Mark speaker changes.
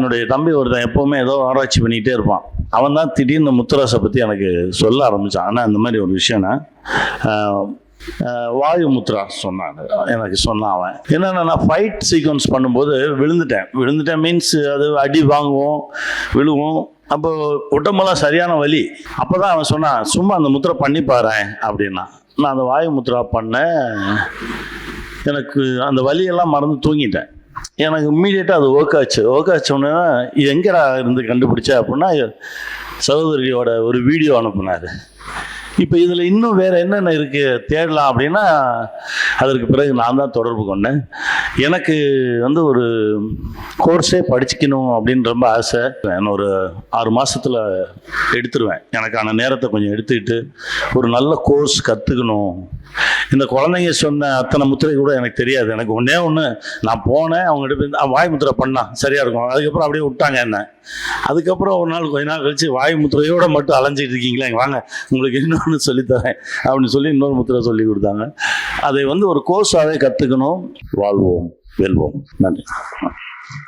Speaker 1: என்னுடைய தம்பி ஒருத்தன் எப்போவுமே ஏதோ ஆராய்ச்சி பண்ணிகிட்டே இருப்பான். அவன் தான் திடீர்னு முத்துராசை பற்றி எனக்கு சொல்ல ஆரம்பித்தான் ஆனால் இந்த மாதிரி ஒரு விஷயம்னா வாயு முத்ரா சொன்னான். எனக்கு சொன்னான் அவன். என்னென்னா நான் ஃபைட் சீக்வன்ஸ் பண்ணும்போது விழுந்துட்டேன். விழுந்துட்டேன் மீன்ஸ் அது அடி வாங்குவோம் விழுவோம். அப்போ உடம்பெல்லாம் சரியான வலி. அப்போ தான் அவன் சொன்னான் சும்மா அந்த முத்திரை பண்ணி பாரேன் அப்படின்னா. நான் அந்த வாயு முத்ரா பண்ணேன். எனக்கு அந்த வலியெல்லாம் மறந்து தூங்கிட்டேன். எனக்கு இம்மீடியட்டாக அது ஒர்க் ஆச்சு. ஒர்க் ஆச்சு உடனே இது எங்கடா இருந்து கண்டுபிடிச்சேன் அப்படின்னா சகோதரியோட ஒரு வீடியோ அனுப்புனார். இப்போ இதில் இன்னும் வேறு என்னென்ன இருக்குது தேடலாம் அப்படின்னா அதற்கு பிறகு நான் தான் தொடர்பு கொண்டேன். எனக்கு வந்து ஒரு கோர்ஸே படிச்சுக்கணும் அப்படின்னு ரொம்ப ஆசை. நான் ஒரு ஆறு மாதத்தில் எடுத்துருவேன். எனக்கான நேரத்தை கொஞ்சம் எடுத்துக்கிட்டு ஒரு நல்ல கோர்ஸ் கற்றுக்கணும் இந்த குழந்தைங்க சொன்ன அத்தனை முத்திரை கூட எனக்கு தெரியாது. எனக்கு ஒன்றே ஒன்று நான் போனேன் அவங்ககிட்ட போய் வாய் முத்திரை பண்ணான் சரியாக இருக்கும். அதுக்கப்புறம் அப்படியே விட்டாங்க என்ன. அதுக்கப்புறம் ஒரு நாள் கொஞ்ச நாள் கழிச்சு வாய் முத்திரையோட மட்டும் அலைஞ்சிட்டு இருக்கீங்களா வாங்க உங்களுக்கு இன்னொன்று சொல்லித்தரேன் அப்படின்னு சொல்லி இன்னொரு முத்திரை சொல்லி கொடுத்தாங்க. அதை வந்து ஒரு கோர்ஸாகவே கற்றுக்கணும் வாழ்வோம் வெல்வோம். நன்றி.